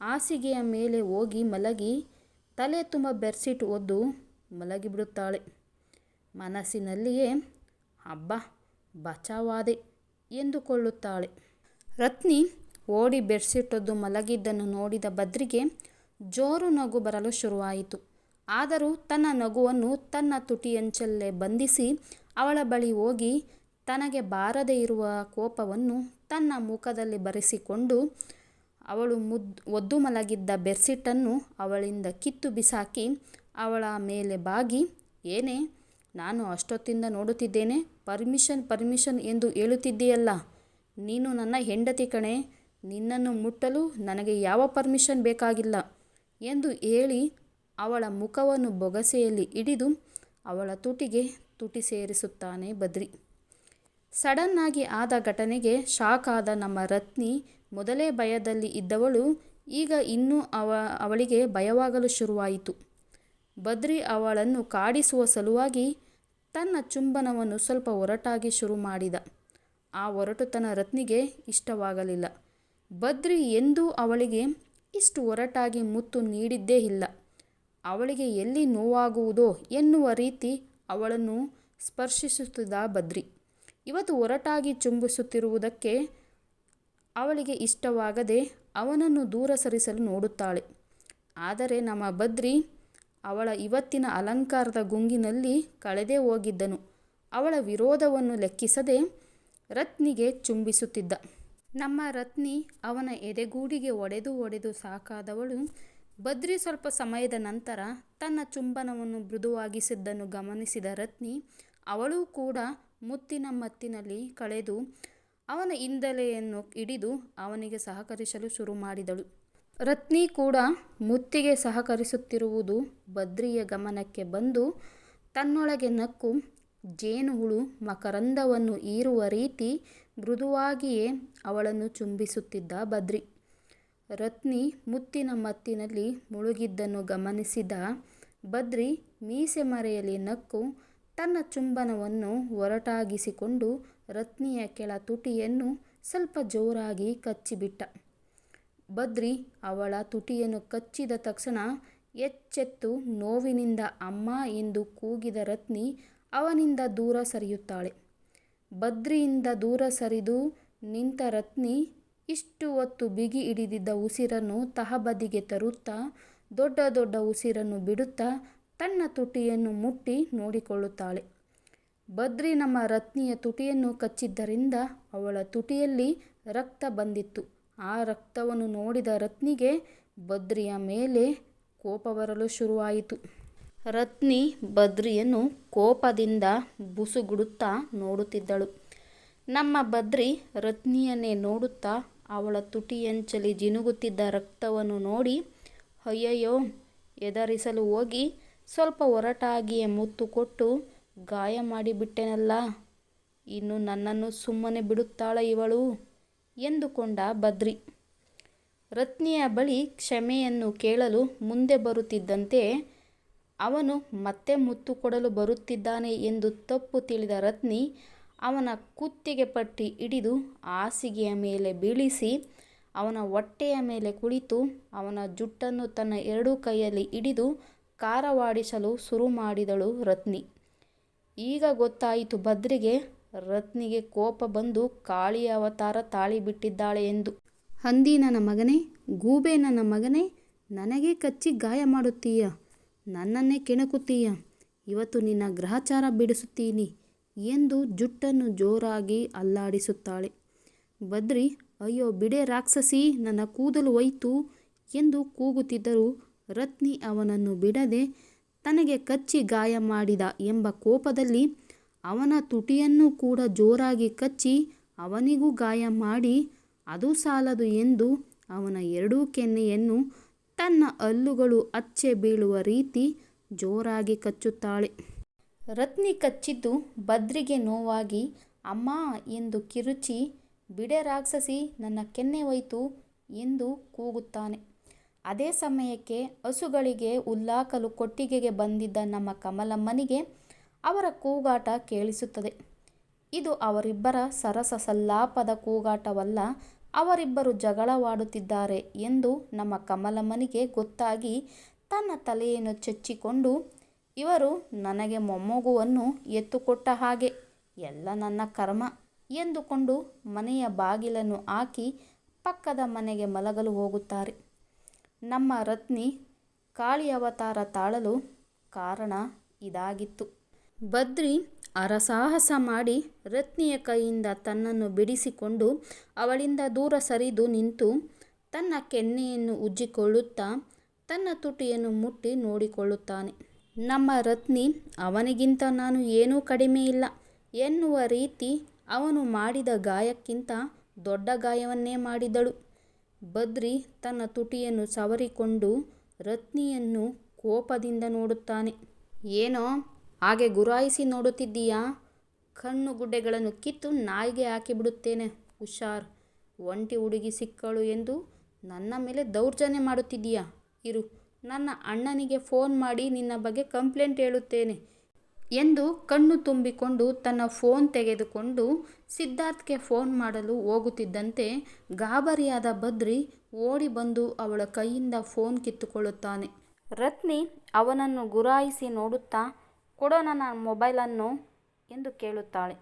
ಹಾಸಿಗೆಯ ಮೇಲೆ ಹೋಗಿ ಮಲಗಿ ತಲೆ ತುಂಬ ಬೆರ್ಸಿಟ್ಟು ಒದ್ದು ಮಲಗಿಬಿಡುತ್ತಾಳೆ. ಮನಸ್ಸಿನಲ್ಲಿಯೇ ಹಬ್ಬ ಬಚಾವಾದೆ ಎಂದುಕೊಳ್ಳುತ್ತಾಳೆ. ರತ್ನಿ ಓಡಿ ಬೆಡ್ಶಿಟ್ಟದ್ದು ಮಲಗಿದ್ದನ್ನು ನೋಡಿದ ಬದ್ರಿಗೆ ಜೋರು ನಗು ಬರಲು ಶುರುವಾಯಿತು. ಆದರೂ ತನ್ನ ನಗುವನ್ನು ತನ್ನ ತುಟಿಯಂಚಲ್ಲೇ ಬಂಧಿಸಿ ಅವಳ ಬಳಿ ಹೋಗಿ ತನಗೆ ಬಾರದೇ ಇರುವ ಕೋಪವನ್ನು ತನ್ನ ಮುಖದಲ್ಲಿ ಬರೆಸಿಕೊಂಡು ಅವಳು ಮುದ್, ಒದ್ದು ಮಲಗಿದ್ದ ಬೆಡ್ಶೀಟನ್ನು ಅವಳಿಂದ ಕಿತ್ತು ಬಿಸಾಕಿ ಅವಳ ಮೇಲೆ ಬಾಗಿ, ಏನೇ, ನಾನು ಅಷ್ಟೊತ್ತಿಂದ ನೋಡುತ್ತಿದ್ದೇನೆ, ಪರ್ಮಿಷನ್ ಪರ್ಮಿಷನ್ ಎಂದು ಹೇಳುತ್ತಿದ್ದೀಯಲ್ಲ, ನೀನು ನನ್ನ ಹೆಂಡತಿ ಕಣೆ, ನಿನ್ನನ್ನು ಮುಟ್ಟಲು ನನಗೆ ಯಾವ ಪರ್ಮಿಷನ್ ಬೇಕಾಗಿಲ್ಲ ಎಂದು ಹೇಳಿ ಅವಳ ಮುಖವನ್ನು ಬೊಗಸೆಯಲ್ಲಿ ಹಿಡಿದು ಅವಳ ತುಟಿಗೆ ತುಟಿ ಸೇರಿಸುತ್ತಾನೆ ಬದ್ರಿ. ಸಡನ್ನಾಗಿ ಆದ ಘಟನೆಗೆ ಶಾಕ್ ಆದ ನಮ್ಮ ರತ್ನಿ ಮೊದಲೇ ಭಯದಲ್ಲಿ ಇದ್ದವಳು, ಈಗ ಇನ್ನೂ ಅವ, ಅವಳಿಗೆ ಭಯವಾಗಲು ಶುರುವಾಯಿತು. ಬದ್ರಿ ಅವಳನ್ನು ಕಾಡಿಸುವ ಸಲುವಾಗಿ ತನ್ನ ಚುಂಬನವನ್ನು ಸ್ವಲ್ಪ ಒರಟಾಗಿ ಶುರು ಮಾಡಿದ. ಆ ಒರಟುತನ ರತ್ನಿಗೆ ಇಷ್ಟವಾಗಲಿಲ್ಲ. ಬದ್ರಿ ಎಂದೂ ಅವಳಿಗೆ ಇಷ್ಟು ಒರಟಾಗಿ ಮುತ್ತು ನೀಡಿದ್ದೇ ಇಲ್ಲ. ಅವಳಿಗೆ ಎಲ್ಲಿ ನೋವಾಗುವುದೋ ಎನ್ನುವ ರೀತಿ ಅವಳನ್ನು ಸ್ಪರ್ಶಿಸುತ್ತಿದ್ದ ಬದ್ರಿ. ಇವತ್ತು ಒರಟಾಗಿ ಚುಂಬಿಸುತ್ತಿರುವುದಕ್ಕೆ ಅವಳಿಗೆ ಇಷ್ಟವಾಗದೆ ಅವನನ್ನು ದೂರ ಸರಿಸಲು ನೋಡುತ್ತಾಳೆ. ಆದರೆ ನಮ್ಮ ಬದ್ರಿ ಅವಳ ಇವತ್ತಿನ ಅಲಂಕಾರದ ಗುಂಗಿನಲ್ಲಿ ಕಳೆದೇ ಹೋಗಿದ್ದನು. ಅವಳ ವಿರೋಧವನ್ನು ಲೆಕ್ಕಿಸದೆ ರತ್ನಿಗೆ ಚುಂಬಿಸುತ್ತಿದ್ದ. ನಮ್ಮ ರತ್ನಿ ಅವನ ಎದೆಗೂಡಿಗೆ ಒಡೆದು ಒಡೆದು ಸಾಕಾದವಳು ಬದ್ರಿ ಸ್ವಲ್ಪ ಸಮಯದ ನಂತರ ತನ್ನ ಚುಂಬನವನ್ನು ಮೃದುವಾಗಿಸಿದ್ದನ್ನು ಗಮನಿಸಿದ ರತ್ನಿ ಅವಳೂ ಕೂಡ ಮುತ್ತಿನ ಮತ್ತಿನಲ್ಲಿ ಕಳೆದು ಅವನ ಹಿಂದಲೆಯನ್ನು ಹಿಡಿದು ಅವನಿಗೆ ಸಹಕರಿಸಲು ಶುರು ಮಾಡಿದಳು. ರತ್ನಿ ಕೂಡ ಮುತ್ತಿಗೆ ಸಹಕರಿಸುತ್ತಿರುವುದು ಬದ್ರಿಯ ಗಮನಕ್ಕೆ ಬಂದು ತನ್ನೊಳಗೆ ನಕ್ಕು ಜೇನುಹುಳು ಮಕರಂದವನ್ನು ಹೀರುವ ರೀತಿ ಮೃದುವಾಗಿಯೇ ಅವಳನ್ನು ಚುಂಬಿಸುತ್ತಿದ್ದ ಬದ್ರಿ ರತ್ನಿ ಮುತ್ತಿನ ಮತ್ತಿನಲ್ಲಿ ಮುಳುಗಿದ್ದನ್ನು ಗಮನಿಸಿದ ಬದ್ರಿ ಮೀಸೆ ಮರೆಯಲ್ಲಿ ನಕ್ಕು ತನ್ನ ಚುಂಬನವನ್ನು ಒರಟಾಗಿಸಿಕೊಂಡು ರತ್ನಿಯ ಕೆಳ ತುಟಿಯನ್ನು ಸ್ವಲ್ಪ ಜೋರಾಗಿ ಕಚ್ಚಿಬಿಟ್ಟ. ಬದ್ರಿ ಅವಳ ತುಟಿಯನ್ನು ಕಚ್ಚಿದ ತಕ್ಷಣ ಎಚ್ಚೆತ್ತು ನೋವಿನಿಂದ ಅಮ್ಮ ಎಂದು ಕೂಗಿದ ರತ್ನಿ ಅವನಿಂದ ದೂರ ಸರಿಯುತ್ತಾಳೆ. ಬದ್ರಿಯಿಂದ ದೂರ ಸರಿದು ನಿಂತ ರತ್ನಿ ಇಷ್ಟು ಹೊತ್ತು ಬಿಗಿ ಹಿಡಿದಿದ್ದ ಉಸಿರನ್ನು ತಹಬದಿಗೆ ತರುತ್ತಾ ದೊಡ್ಡ ದೊಡ್ಡ ಉಸಿರನ್ನು ಬಿಡುತ್ತಾ ತನ್ನ ತುಟಿಯನ್ನು ಮುಟ್ಟಿ ನೋಡಿಕೊಳ್ಳುತ್ತಾಳೆ. ಬದ್ರಿ ನಮ್ಮ ರತ್ನಿಯ ತುಟಿಯನ್ನು ಕಚ್ಚಿದ್ದರಿಂದ ಅವಳ ತುಟಿಯಲ್ಲಿ ರಕ್ತ ಬಂದಿತ್ತು. ಆ ರಕ್ತವನ್ನು ನೋಡಿದ ರತ್ನಿಗೆ ಬದ್ರಿಯ ಮೇಲೆ ಕೋಪ ಬರಲು ಶುರುವಾಯಿತು. ರತ್ನಿ ಬದ್ರಿಯನ್ನು ಕೋಪದಿಂದ ಬುಸುಗುಡುತ್ತಾ ನೋಡುತ್ತಿದ್ದಳು. ನಮ್ಮ ಬದ್ರಿ ರತ್ನಿಯನ್ನೇ ನೋಡುತ್ತಾ ಅವಳ ತುಟಿಯಂಚಲಿ ಜಿನುಗುತ್ತಿದ್ದ ರಕ್ತವನ್ನು ನೋಡಿ, ಅಯ್ಯಯ್ಯೋ ಎದರಿಸಲು ಹೋಗಿ ಸ್ವಲ್ಪ ಒರಟಾಗಿಯೇ ಮುತ್ತು ಕೊಟ್ಟು, ಗಾಯ ಮಾಡಿಬಿಟ್ಟೆನಲ್ಲ, ಇನ್ನು ನನ್ನನ್ನು ಸುಮ್ಮನೆ ಬಿಡುತ್ತಾಳ ಇವಳು. ಎಂದುಕೊಂಡ ಬದ್ರಿ ರತ್ನಿಯ ಬಳಿ ಕ್ಷಮೆಯನ್ನು ಕೇಳಲು ಮುಂದೆ ಬರುತ್ತಿದ್ದಂತೆ ಅವನು ಮತ್ತೆ ಮುತ್ತು ಕೊಡಲು ಬರುತ್ತಿದ್ದಾನೆ ಎಂದು ತಪ್ಪು ತಿಳಿದ ರತ್ನಿ ಅವನ ಕುತ್ತಿಗೆ ಪಟ್ಟಿ ಹಿಡಿದು ಹಾಸಿಗೆಯ ಮೇಲೆ ಬೀಳಿಸಿ ಅವನ ಹೊಟ್ಟೆಯ ಮೇಲೆ ಕುಳಿತು ಅವನ ಜುಟ್ಟನ್ನು ತನ್ನ ಎರಡೂ ಕೈಯಲ್ಲಿ ಹಿಡಿದು ಕಾರವಾಡಿಸಲು ಶುರು ಮಾಡಿದಳು ರತ್ನಿ. ಈಗ ಗೊತ್ತಾಯಿತು ಬದ್ರಿಗೆ ರತ್ನಿಗೆ ಕೋಪ ಬಂದು ಕಾಳಿಯ ಅವತಾರ ತಾಳಿ ಬಿಟ್ಟಿದ್ದಾಳೆ ಎಂದು. ಹಂದಿ ನನ್ನ ಮಗನೇ, ಗೂಬೆ ನನ್ನ ಮಗನೇ, ನನಗೆ ಕಚ್ಚಿ ಗಾಯ ಮಾಡುತ್ತೀಯ, ನನ್ನನ್ನೇ ಕೆಣಕುತ್ತೀಯ, ಇವತ್ತು ನಿನ್ನ ಗ್ರಹಚಾರ ಬಿಡಿಸುತ್ತೀನಿ ಎಂದು ಜುಟ್ಟನ್ನು ಜೋರಾಗಿ ಅಲ್ಲಾಡಿಸುತ್ತಾಳೆ. ಬದ್ರಿ ಅಯ್ಯೋ ಬಿಡೆ ರಾಕ್ಷಸಿ, ನನ್ನ ಕೂದಲು ಹೋಯ್ತು ಎಂದು ಕೂಗುತ್ತಿದ್ದರೂ ರತ್ನಿ ಅವನನ್ನು ಬಿಡದೆ ತನಗೆ ಕಚ್ಚಿ ಗಾಯ ಮಾಡಿದ ಎಂಬ ಕೋಪದಲ್ಲಿ ಅವನ ತುಟಿಯನ್ನು ಕೂಡ ಜೋರಾಗಿ ಕಚ್ಚಿ ಅವನಿಗೂ ಗಾಯ ಮಾಡಿ, ಅದು ಸಾಲದು ಎಂದು ಅವನ ಎರಡೂ ಕೆನ್ನೆಯನ್ನು ತನ್ನ ಹಲ್ಲುಗಳು ಅಚ್ಚೆ ಬೀಳುವ ರೀತಿ ಜೋರಾಗಿ ಕಚ್ಚುತ್ತಾಳೆ. ರತ್ನಿ ಕಚ್ಚಿದ್ದು ಬದ್ರಿಗೆ ನೋವಾಗಿ, ಅಮ್ಮ ಎಂದು ಕಿರುಚಿ, ಬಿಡೆ ರಾಕ್ಷಸಿ, ನನ್ನ ಕೆನ್ನೆ ಹೋಯ್ತು ಎಂದು ಕೂಗುತ್ತಾನೆ. ಅದೇ ಸಮಯಕ್ಕೆ ಹಸುಗಳಿಗೆ ಉಲ್ಲಾಕಲು ಕೊಟ್ಟಿಗೆಗೆ ಬಂದಿದ್ದ ನಮ್ಮ ಕಮಲಮ್ಮನಿಗೆ ಅವರ ಕೂಗಾಟ ಕೇಳಿಸುತ್ತದೆ. ಇದು ಅವರಿಬ್ಬರ ಸರಸ ಸಲ್ಲಾಪದ ಕೂಗಾಟವಲ್ಲ ಅವರಿಬ್ಬರು ಜಗಳವಾಡುತ್ತಿದ್ದಾರೆ ಎಂದು ನಮ್ಮ ಕಮಲಮ್ಮನಿಗೆ ಗೊತ್ತಾಗಿ ತನ್ನ ತಲೆಯನ್ನು ಚಚ್ಚಿಕೊಂಡು ಇವರು ನನಗೆ ಮೊಮ್ಮಗುವನ್ನು ಎತ್ತುಕೊಟ್ಟ ಹಾಗೆ, ಎಲ್ಲ ನನ್ನ ಕರ್ಮ ಎಂದುಕೊಂಡು ಮನೆಯ ಬಾಗಿಲನ್ನು ಹಾಕಿ ಪಕ್ಕದ ಮನೆಗೆ ಮಲಗಲು ಹೋಗುತ್ತಾರೆ. ನಮ್ಮ ರತ್ನಿ ಕಾಳಿಯವತಾರ ತಾಳಲು ಕಾರಣ ಇದಾಗಿತ್ತು. ಬದ್ರಿ ಅರಸಾಹಸ ಮಾಡಿ ರತ್ನಿಯ ಕೈಯಿಂದ ತನ್ನನ್ನು ಬಿಡಿಸಿಕೊಂಡು ಅವಳಿಂದ ದೂರ ಸರಿದು ನಿಂತು ತನ್ನ ಕೆನ್ನೆಯನ್ನು ಉಜ್ಜಿಕೊಳ್ಳುತ್ತಾ ತನ್ನ ತುಟಿಯನ್ನು ಮುಟ್ಟಿ ನೋಡಿಕೊಳ್ಳುತ್ತಾನೆ. ನಮ್ಮ ರತ್ನಿ ಅವನಿಗಿಂತ ನಾನು ಏನೂ ಕಡಿಮೆ ಇಲ್ಲ ಎನ್ನುವ ರೀತಿ ಅವನು ಮಾಡಿದ ಗಾಯಕ್ಕಿಂತ ದೊಡ್ಡ ಗಾಯವನ್ನೇ ಮಾಡಿದಳು. ಬದ್ರಿ ತನ್ನ ತುಟಿಯನ್ನು ಸವರಿಕೊಂಡು ರತ್ನಿಯನ್ನು ಕೋಪದಿಂದ ನೋಡುತ್ತಾನೆ. ಏನೋ ಹಾಗೆ ಗುರಾಯಿಸಿ ನೋಡುತ್ತಿದ್ದೀಯಾ, ಕಣ್ಣು ಗುಡ್ಡೆಗಳನ್ನು ಕಿತ್ತು ನಾಯಿಗೆ ಹಾಕಿಬಿಡುತ್ತೇನೆ. ಹುಷಾರ್, ಒಂಟಿ ಹುಡುಗಿ ಸಿಕ್ಕಳು ಎಂದು ನನ್ನ ಮೇಲೆ ದೌರ್ಜನ್ಯ ಮಾಡುತ್ತಿದ್ದೀಯಾ, ಇರು. ನನ್ನ ಅಣ್ಣನಿಗೆ ಫೋನ್ ಮಾಡಿ ನಿನ್ನ ಬಗ್ಗೆ ಕಂಪ್ಲೇಂಟ್ ಹೇಳುತ್ತೇನೆ ಎಂದು ಕಣ್ಣು ತುಂಬಿಕೊಂಡು ತನ್ನ ಫೋನ್ ತೆಗೆದುಕೊಂಡು ಸಿದ್ಧಾರ್ಥ್ಗೆ ಫೋನ್ ಮಾಡಲು ಹೋಗುತ್ತಿದ್ದಂತೆ ಗಾಬರಿಯಾದ ಬದ್ರಿ ಓಡಿ ಬಂದು ಅವಳ ಕೈಯಿಂದ ಫೋನ್ ಕಿತ್ತುಕೊಳ್ಳುತ್ತಾನೆ. ರತ್ನಿ ಅವನನ್ನು ಗುರಾಯಿಸಿ ನೋಡುತ್ತಾ ಕೊಡು ನನ್ನ ಮೊಬೈಲನ್ನು ಎಂದು ಕೇಳುತ್ತಾಳೆ.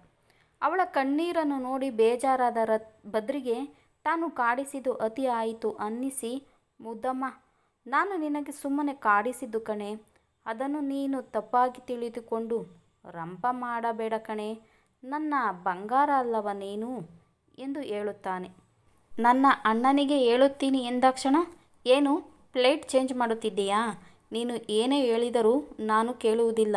ಅವಳ ಕಣ್ಣೀರನ್ನು ನೋಡಿ ಬೇಜಾರಾದ ಬದ್ರಿಗೆ ತಾನು ಕಾಡಿಸಿದ್ದು ಅತಿ ಆಯಿತು ಅನ್ನಿಸಿ ಮುದ್ದಮ್ಮ ನಾನು ನಿನಗೆ ಸುಮ್ಮನೆ ಕಾಡಿಸಿದ್ದು ಕಣೆ. ಅದನ್ನು ನೀನು ತಪ್ಪಾಗಿ ತಿಳಿದುಕೊಂಡು ರಂಪ ಮಾಡಬೇಡ ಕಣೆ. ನನ್ನ ಬಂಗಾರ ಅಲ್ಲವ ನೀನು? ಎಂದು ಹೇಳುತ್ತಾನೆ. ನನ್ನ ಅಣ್ಣನಿಗೆ ಹೇಳುತ್ತೀನಿ ಎಂದಾಕ್ಷಣ ಏನು ಪ್ಲೇಟ್ ಚೇಂಜ್ ಮಾಡುತ್ತಿದ್ದೀಯಾ, ನೀನು ಏನೇ ಹೇಳಿದರೂ ನಾನು ಕೇಳುವುದಿಲ್ಲ,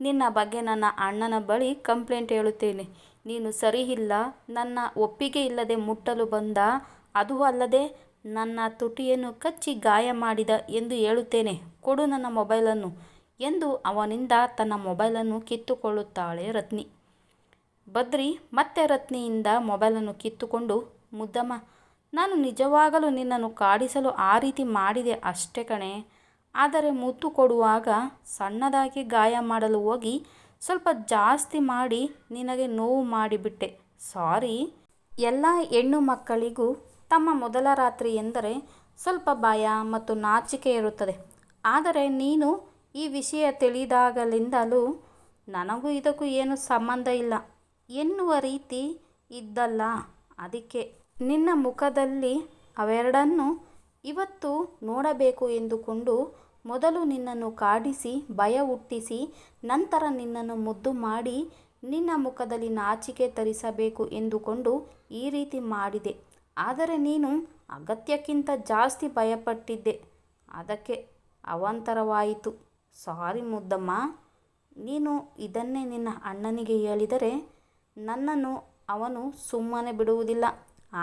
ನಿನ್ನ ಬಗ್ಗೆ ನನ್ನ ಅಣ್ಣನ ಬಳಿ ಕಂಪ್ಲೇಂಟ್ ಹೇಳುತ್ತೇನೆ, ನೀನು ಸರಿಯಿಲ್ಲ ನನ್ನ ಒಪ್ಪಿಗೆ ಇಲ್ಲದೆ ಮುಟ್ಟಲು ಬಂದ ಅದು ಅಲ್ಲದೆ ನನ್ನ ತುಟಿಯನ್ನು ಕಚ್ಚಿ ಗಾಯ ಮಾಡಿದ ಎಂದು ಹೇಳುತ್ತೇನೆ. ಕೊಡು ನನ್ನ ಮೊಬೈಲನ್ನು ಎಂದು ಅವನಿಂದ ತನ್ನ ಮೊಬೈಲನ್ನು ಕಿತ್ತುಕೊಳ್ಳುತ್ತಾಳೆ ರತ್ನಿ. ಬದ್ರಿ ಮತ್ತೆ ರತ್ನಿಯಿಂದ ಮೊಬೈಲನ್ನು ಕಿತ್ತುಕೊಂಡು ಮುದ್ದಮ್ಮ, ನಾನು ನಿಜವಾಗಲೂ ನಿನ್ನನ್ನು ಕಾಡಿಸಲು ಆ ರೀತಿ ಮಾಡಿದೆ ಅಷ್ಟೇ ಕಣೇ, ಆದರೆ ಮುತ್ತು ಕೊಡುವಾಗ ಸಣ್ಣದಾಗಿ ಗಾಯ ಮಾಡಲು ಹೋಗಿ ಸ್ವಲ್ಪ ಜಾಸ್ತಿ ಮಾಡಿ ನಿನಗೆ ನೋವು ಮಾಡಿಬಿಟ್ಟೆ ಸಾರಿ. ಎಲ್ಲ ಹೆಣ್ಣು ಮಕ್ಕಳಿಗೂ ತಮ್ಮ ಮೊದಲ ರಾತ್ರಿ ಎಂದರೆ ಸ್ವಲ್ಪ ಭಯ ಮತ್ತು ನಾಚಿಕೆ ಇರುತ್ತದೆ. ಆದರೆ ನೀನು ಈ ವಿಷಯ ತಿಳಿದಾಗಲಿಂದಲೂ ನನಗೂ ಇದಕ್ಕೂ ಏನು ಸಂಬಂಧ ಇಲ್ಲ ಎನ್ನುವ ರೀತಿ ಇದ್ದಲ್ಲ ಅದಕ್ಕೆ ನಿನ್ನ ಮುಖದಲ್ಲಿ ಅವೆರಡನ್ನೂ ಇವತ್ತು ನೋಡಬೇಕು ಎಂದುಕೊಂಡು ಮೊದಲು ನಿನ್ನನ್ನು ಕಾಡಿಸಿ, ಭಯ ಹುಟ್ಟಿಸಿ, ನಂತರ ನಿನ್ನನ್ನು ಮುದ್ದು ಮಾಡಿ ನಿನ್ನ ಮುಖದಲ್ಲಿ ನಾಚಿಕೆ ತರಿಸಬೇಕು ಎಂದುಕೊಂಡು ಈ ರೀತಿ ಮಾಡಿದೆ. ಆದರೆ ನೀನು ಅಗತ್ಯಕ್ಕಿಂತ ಜಾಸ್ತಿ ಭಯಪಟ್ಟಿದ್ದೆ. ಅದಕ್ಕೆ ಅವಾಂತರವಾಯಿತು. ಸಾರಿ ಮುದ್ದಮ್ಮ, ನೀನು ಇದನ್ನೇ ನಿನ್ನ ಅಣ್ಣನಿಗೆ ಹೇಳಿದರೆ ನನ್ನನ್ನು ಅವನು ಸುಮ್ಮನೆ ಬಿಡುವುದಿಲ್ಲ.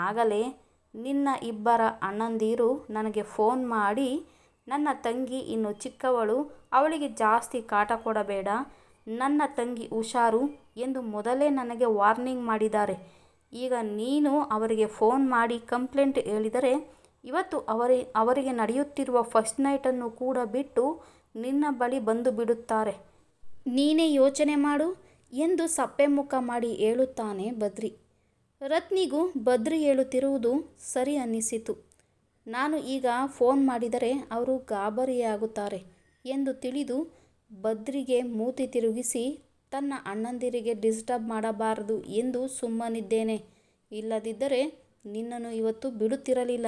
ಆಗಲೇ ನಿನ್ನ ಇಬ್ಬರ ಅಣ್ಣಂದಿರು ನನಗೆ ಫೋನ್ ಮಾಡಿ ನನ್ನ ತಂಗಿ ಇನ್ನು ಚಿಕ್ಕವಳು ಅವಳಿಗೆ ಜಾಸ್ತಿ ಕಾಟ ಕೊಡಬೇಡ, ನನ್ನ ತಂಗಿ ಹುಷಾರು ಎಂದು ಮೊದಲೇ ನನಗೆ ವಾರ್ನಿಂಗ್ ಮಾಡಿದ್ದಾರೆ. ಈಗ ನೀನು ಅವರಿಗೆ ಫೋನ್ ಮಾಡಿ ಕಂಪ್ಲೇಂಟ್ ಹೇಳಿದರೆ ಇವತ್ತು ಅವರಿಗೆ ನಡೆಯುತ್ತಿರುವ ಫಸ್ಟ್ ನೈಟನ್ನು ಕೂಡ ಬಿಟ್ಟು ನಿನ್ನ ಬಳಿ ಬಂದು ಬಿಡುತ್ತಾರೆ ನೀನೇ ಯೋಚನೆ ಮಾಡು ಎಂದು ಸಪ್ಪೆ ಮುಖ ಮಾಡಿ ಹೇಳುತ್ತಾನೆ ಬದ್ರಿ. ರತ್ನಿಗೂ ಬದ್ರಿ ಹೇಳುತ್ತಿರುವುದು ಸರಿ ಅನ್ನಿಸಿತು. ನಾನು ಈಗ ಫೋನ್ ಮಾಡಿದರೆ ಅವರು ಗಾಬರಿಯಾಗುತ್ತಾರೆ ಎಂದು ತಿಳಿದು ಬದ್ರಿಗೆ ಮೂತಿ ತಿರುಗಿಸಿ, ತನ್ನ ಅಣ್ಣಂದಿರಿಗೆ ಡಿಸ್ಟರ್ಬ್ ಮಾಡಬಾರದು ಎಂದು ಸುಮ್ಮನಿದ್ದೇನೆ. ಇಲ್ಲದಿದ್ದರೆ ನಿನ್ನನ್ನು ಇವತ್ತು ಬಿಡುತ್ತಿರಲಿಲ್ಲ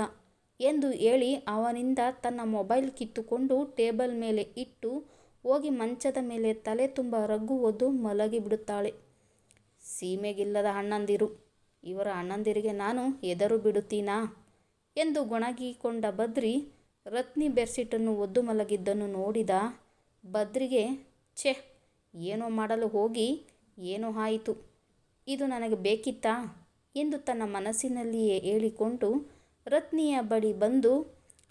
ಎಂದು ಹೇಳಿ ಅವನಿಂದ ತನ್ನ ಮೊಬೈಲ್ ಕಿತ್ತುಕೊಂಡು ಟೇಬಲ್ ಮೇಲೆ ಇಟ್ಟು ಹೋಗಿ ಮಂಚದ ಮೇಲೆ ತಲೆ ತುಂಬ ರಗ್ಗು ಒದ್ದು ಮಲಗಿಬಿಡುತ್ತಾಳೆ. ಸೀಮೆಗಿಲ್ಲದ ಅಣ್ಣಂದಿರು. ಇವರ ಅಣ್ಣಂದಿರಿಗೆ ನಾನು ಎದರು ಬಿಡುತ್ತೀನಾ? ಎಂದು ಗೊಣಗಿಕೊಂಡ ಬದ್ರಿ ರತ್ನಿ ಬೆರ್ಸಿಟ್ಟನ್ನು ಒದ್ದು ಮಲಗಿದ್ದನ್ನು ನೋಡಿದ ಬದ್ರಿಗೆ, ಛೆ, ಏನೋ ಮಾಡಲು ಹೋಗಿ, ಏನೋ ಆಯಿತು, ಇದು ನನಗೆ ಬೇಕಿತ್ತಾ? ಎಂದು ತನ್ನ ಮನಸ್ಸಿನಲ್ಲಿಯೇ ಹೇಳಿಕೊಂಡು ರತ್ನಿಯ ಬಳಿ ಬಂದು,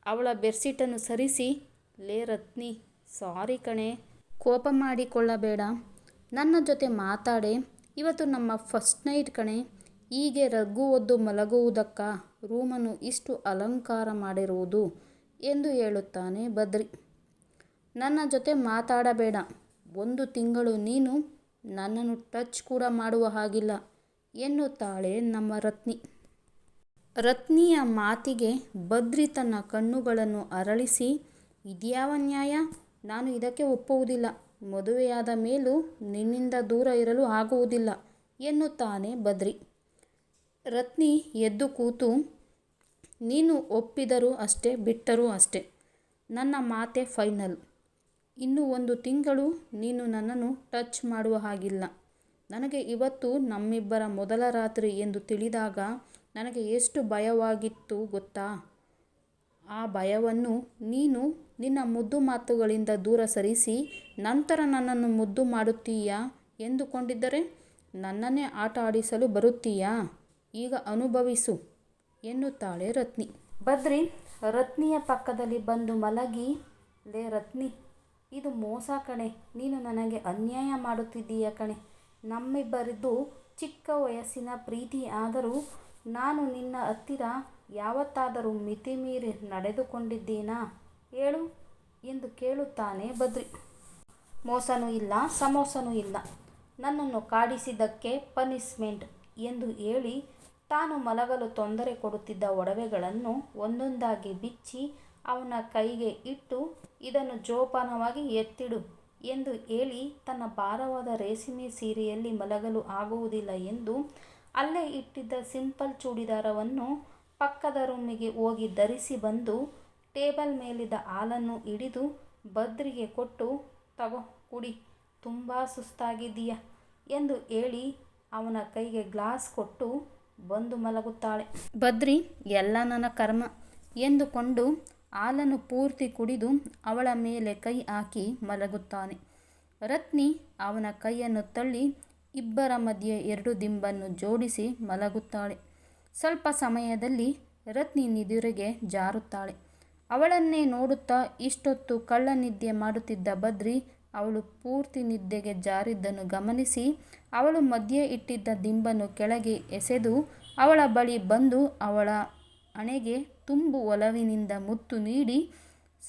ಅವಳ ಬೆರ್ಸಿಟನ್ನು ಸರಿಸಿ, ಲೇ ರತ್ನಿ, ಸಾರಿ ಕಣೆ, ಕೋಪ ಮಾಡಿಕೊಳ್ಳಬೇಡ, ನನ್ನ ಜೊತೆ ಮಾತಾಡೆ, ಇವತ್ತು ನಮ್ಮ ಫಸ್ಟ್ ನೈಟ್ ಕಣೆ ಹೀಗೆ ರಗ್ಗು ಒದ್ದು ಮಲಗುವುದಕ್ಕ ರೂಮನ್ನು ಇಷ್ಟು ಅಲಂಕಾರ ಮಾಡಿರುವುದು ಎಂದು ಹೇಳುತ್ತಾನೆ ಬದ್ರಿ ನನ್ನ ಜೊತೆ ಮಾತಾಡಬೇಡ. ಒಂದು ತಿಂಗಳು ನೀನು ನನ್ನನ್ನು ಟಚ್ ಕೂಡ ಮಾಡುವ ಹಾಗಿಲ್ಲ ಎನ್ನುತ್ತಾಳೆ ನಮ್ಮ ರತ್ನಿ. ರತ್ನಿಯ ಮಾತಿಗೆ ಬದ್ರಿ ತನ್ನ ಕಣ್ಣುಗಳನ್ನು ಅರಳಿಸಿ, ಇದ್ಯಾವ ನ್ಯಾಯ? ನಾನು ಇದಕ್ಕೆ ಒಪ್ಪುವುದಿಲ್ಲ. ಮದುವೆಯಾದ ಮೇಲೂ ನಿನ್ನಿಂದ ದೂರ ಇರಲು ಆಗುವುದಿಲ್ಲ ಎನ್ನುತ್ತಾನೆ ಬದ್ರಿ ರತ್ನಿ ಎದ್ದು ಕೂತು, ನೀನು ಒಪ್ಪಿದರೂ ಅಷ್ಟೇ, ಬಿಟ್ಟರೂ ಅಷ್ಟೇ. ನನ್ನ ಮಾತೆ ಫೈನಲ್. ಇನ್ನು ಒಂದು ತಿಂಗಳು ನೀನು ನನ್ನನ್ನು ಟಚ್ ಮಾಡುವ ಹಾಗಿಲ್ಲ. ನನಗೆ ಇವತ್ತು ನಮ್ಮಿಬ್ಬರ ಮೊದಲ ರಾತ್ರಿ ಎಂದು ತಿಳಿದಾಗ ನನಗೆ ಎಷ್ಟು ಭಯವಾಗಿತ್ತು ಗೊತ್ತಾ? ಆ ಭಯವನ್ನು ನೀನು ನಿನ್ನ ಮುದ್ದು ಮಾತುಗಳಿಂದ ದೂರ ಸರಿಸಿ, ನಂತರ ನನ್ನನ್ನು ಮುದ್ದು ಮಾಡುತ್ತೀಯಾ? ಎಂದುಕೊಂಡಿದ್ದರೆ, ನನ್ನನ್ನೇ ಆಟ ಆಡಿಸಲು ಬರುತ್ತೀಯಾ? ಈಗ ಅನುಭವಿಸು, ಎನ್ನುತ್ತಾಳೆ ರತ್ನಿ. ಬದ್ರಿ ರತ್ನಿಯ ಪಕ್ಕದಲ್ಲಿ ಬಂದು ಮಲಗಿ, ಲೇ ರತ್ನಿ, ಇದು ಮೋಸ ಕಣೆ. ನೀನು ನನಗೆ ಅನ್ಯಾಯ ಮಾಡುತ್ತಿದ್ದೀಯ ಕಣೆ. ನಮ್ಮಿಬ್ಬರಿದ್ದು ಚಿಕ್ಕ ವಯಸ್ಸಿನ ಪ್ರೀತಿ ಆದರೂ ನಾನು ನಿನ್ನ ಹತ್ತಿರ ಯಾವತ್ತಾದರೂ ಮಿತಿಮೀರಿ ನಡೆದುಕೊಂಡಿದ್ದೀನಾ? ಹೇಳು ಎಂದು ಕೇಳುತ್ತಾನೆ ಬದ್ರಿ ಮೋಸನೂ ಇಲ್ಲ, ಸಮೋಸನೂ ಇಲ್ಲ. ನನ್ನನ್ನು ಕಾಡಿಸಿದ್ದಕ್ಕೆ ಪನಿಷ್ಮೆಂಟ್ ಎಂದು ಹೇಳಿ ತಾನು ಮಲಗಲು ತೊಂದರೆ ಕೊಡುತ್ತಿದ್ದ ಒಡವೆಗಳನ್ನು ಒಂದೊಂದಾಗಿ ಬಿಚ್ಚಿ ಅವನ ಕೈಗೆ ಇಟ್ಟು, ಇದನ್ನು ಜೋಪಾನವಾಗಿ ಎತ್ತಿಡು ಎಂದು ಹೇಳಿ ತನ್ನ ಭಾರವಾದ ರೇಷ್ಮೆ ಸೀರೆಯಲ್ಲಿ ಮಲಗಲು ಆಗುವುದಿಲ್ಲ ಎಂದು ಅಲ್ಲೇ ಇಟ್ಟಿದ್ದ ಸಿಂಪಲ್ ಚೂಡಿದಾರವನ್ನು ಪಕ್ಕದ ರೂಮಿಗೆ ಹೋಗಿ ಧರಿಸಿ ಬಂದು ಟೇಬಲ್ ಮೇಲಿದ್ದ ಹಾಲನ್ನು ಹಿಡಿದು ಬದ್ರಿಗೆ ಕೊಟ್ಟು, ತಗೋ, ಕುಡಿ, ತುಂಬ ಸುಸ್ತಾಗಿದ್ದೀಯ ಎಂದು ಹೇಳಿ ಅವನ ಕೈಗೆ ಗ್ಲಾಸ್ ಕೊಟ್ಟು ಬಂದು ಮಲಗುತ್ತಾಳೆ. ಬದ್ರಿ ಎಲ್ಲ ನನ್ನ ಕರ್ಮ ಎಂದುಕೊಂಡು ಹಾಲನ್ನು ಪೂರ್ತಿ ಕುಡಿದು ಅವಳ ಮೇಲೆ ಕೈ ಹಾಕಿ ಮಲಗುತ್ತಾನೆ. ರತ್ನಿ ಅವನ ಕೈಯನ್ನು ತಳ್ಳಿ ಇಬ್ಬರ ಮಧ್ಯೆ ಎರಡು ದಿಂಬನ್ನು ಜೋಡಿಸಿ ಮಲಗುತ್ತಾಳೆ. ಸ್ವಲ್ಪ ಸಮಯದಲ್ಲಿ ರತ್ನಿ ನಿದುರೆಗೆ ಜಾರುತ್ತಾಳೆ. ಅವಳನ್ನೇ ನೋಡುತ್ತಾ ಇಷ್ಟೊತ್ತು ಕಳ್ಳನಿದ್ದೆ ಮಾಡುತ್ತಿದ್ದ ಬದ್ರಿ ಅವಳು ಪೂರ್ತಿ ನಿದ್ದೆಗೆ ಜಾರಿದ್ದನ್ನು ಗಮನಿಸಿ ಅವಳು ಮಧ್ಯೆ ಇಟ್ಟಿದ್ದ ದಿಂಬನ್ನು ಕೆಳಗೆ ಎಸೆದು ಅವಳ ಬಳಿ ಬಂದು ಅವಳ ಹಣೆಗೆ ತುಂಬು ಒಲವಿನಿಂದ ಮುತ್ತು ನೀಡಿ,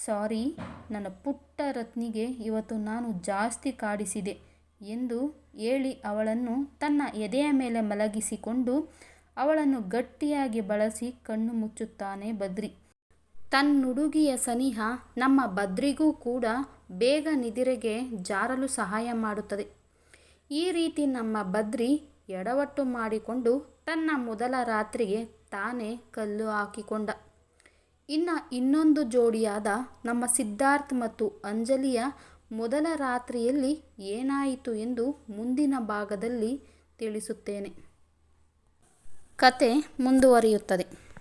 ಸಾರಿ, ನನ್ನ ಪುಟ್ಟ ರತ್ನಿಗೆ ಇವತ್ತು ನಾನು ಜಾಸ್ತಿ ಕಾಡಿಸಿದೆ ಎಂದು ಹೇಳಿ ಅವಳನ್ನು ತನ್ನ ಎದೆಯ ಮೇಲೆ ಮಲಗಿಸಿಕೊಂಡು ಅವಳನ್ನು ಗಟ್ಟಿಯಾಗಿ ಬಳಸಿ ಕಣ್ಣು ಮುಚ್ಚುತ್ತಾನೆ ಬದ್ರಿ. ತನ್ನುಡುಗಿಯ ಸನಿಹ ನಮ್ಮ ಬದ್ರಿಗೂ ಕೂಡ ಬೇಗ ನಿದಿರೆಗೆ ಜಾರಲು ಸಹಾಯ ಮಾಡುತ್ತದೆ. ಈ ರೀತಿ ನಮ್ಮ ಬದ್ರಿ ಎಡವಟ್ಟು ಮಾಡಿಕೊಂಡು ತನ್ನ ಮೊದಲ ರಾತ್ರಿಗೆ ತಾನೇ ಕಲ್ಲು ಹಾಕಿಕೊಂಡ. ಇನ್ನು ಇನ್ನೊಂದು ಜೋಡಿಯಾದ ನಮ್ಮ ಸಿದ್ಧಾರ್ಥ್ ಮತ್ತು ಅಂಜಲಿಯ ಮೊದಲ ರಾತ್ರಿಯಲ್ಲಿ ಏನಾಯಿತು ಎಂದು ಮುಂದಿನ ಭಾಗದಲ್ಲಿ ತಿಳಿಸುತ್ತೇನೆ. ಕತೆ ಮುಂದುವರಿಯುತ್ತದೆ.